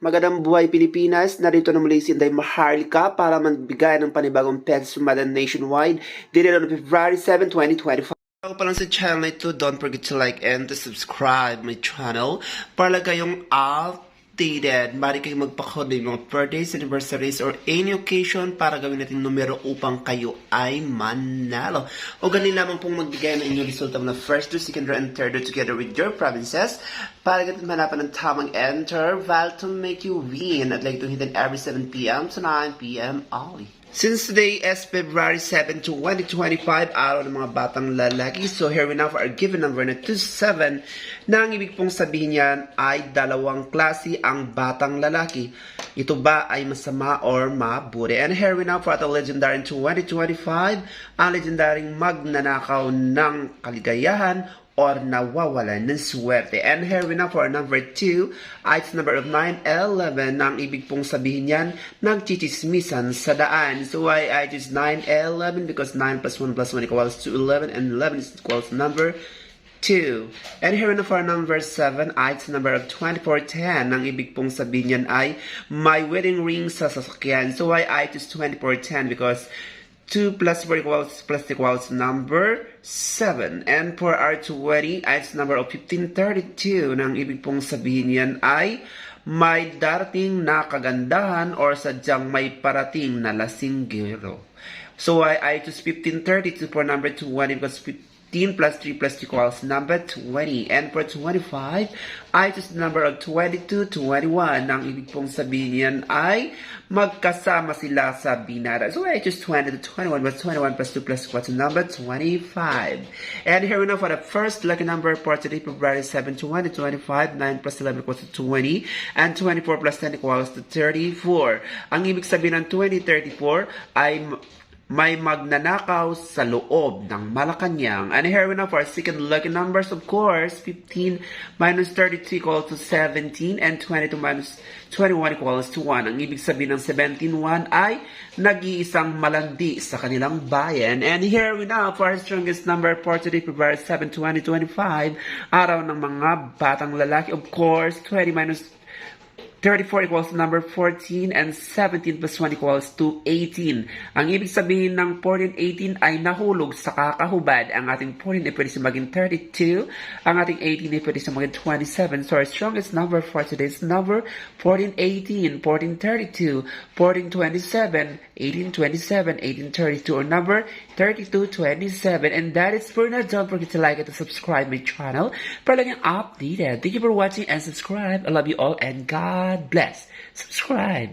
Magandang buhay Pilipinas, narito na muli si Inday Maharlika para magbigay ng panibagong pets sumadan nationwide. Dito on February 7, 2025. Bago pa lang sa channel ito, don't forget to like and to subscribe my channel. Para lang kayong updated. Mari kayong magpa-code ng mga birthdays, anniversaries, or any occasion para gawin natin numero upang kayo ay manalo. O ganun lamang pong magbigay ng inyong resulta na first to second and third together with your provinces para ganun manapan ng tamang interval to make you win at like to hit it every 7pm to 9pm only. Since today is February 7, 2025, araw ng mga batang lalaki, so here we now for our given number na 27, na ang ibig pong sabihin yan ay dalawang klase ang batang lalaki. Ito ba ay masama or mabuti? And here we now for the legendary in 2025, ang legendaring magnanakaw ng kaligayahan or nawawalan ng swerte. And here we now for number 2, it's number of 911. Ang ibig pong sabihin yan, nagchichismisan sa daan. So why I choose 911? Because 9 plus 1 plus 1 equals to 11 and 11 is equals number 2. And here now for number 7, it's number of 2410. Ang ibig pong sabihin yan ay my wedding ring sa sasakyan. So why I choose 2410? Because 2 plus 4 equals plus equals number 7. And for our 20, it's number of 1532. Nang ibig pong sabihin yan ay may darating na kagandahan or sadyang may parating na lasinggero. So I, I choose 1532 for number 20 because 15 plus 3 plus 2 equals number 20. And for 25, I choose the number of 22 to 21. Ang ibig pong sabihin yan ay magkasama sila sa binara. So I choose 20 to 21 but 21 plus 2 plus equals to number 25. And here we know for the first lucky number for today, February 7, 2025, 9 plus 11 equals to 20, and 24 plus 10 equals to 34. Ang ibig sabihin ng 2034 ay may magnanakaw sa loob ng Malacanang. And here we know for our second lucky numbers, of course, 15 minus 32 equals to 17 and 22 minus 21 equals to 1. Ang ibig sabihin ng 17-1 ay nag-iisang malandi sa kanilang bayan. And here we know for our strongest number for today, February 7, 2025, araw ng mga batang lalaki. Of course, 20 minus 34 equals number 14 and 17 plus 1 equals to 18. Ang ibig sabihin ng 14 18 ay nahulog sa kakahubad. Ang ating 14 ay pwede maging 32. Ang ating 18 ay pwede maging 27. So our strongest number for today is number 14 18, 14 32, 14 27, 18 27, 18 32, or number 32 27. And that is for now. Don't forget to like and to subscribe my channel para lang yung updated. Thank you for watching and subscribe. I love you all and God bless. Subscribe.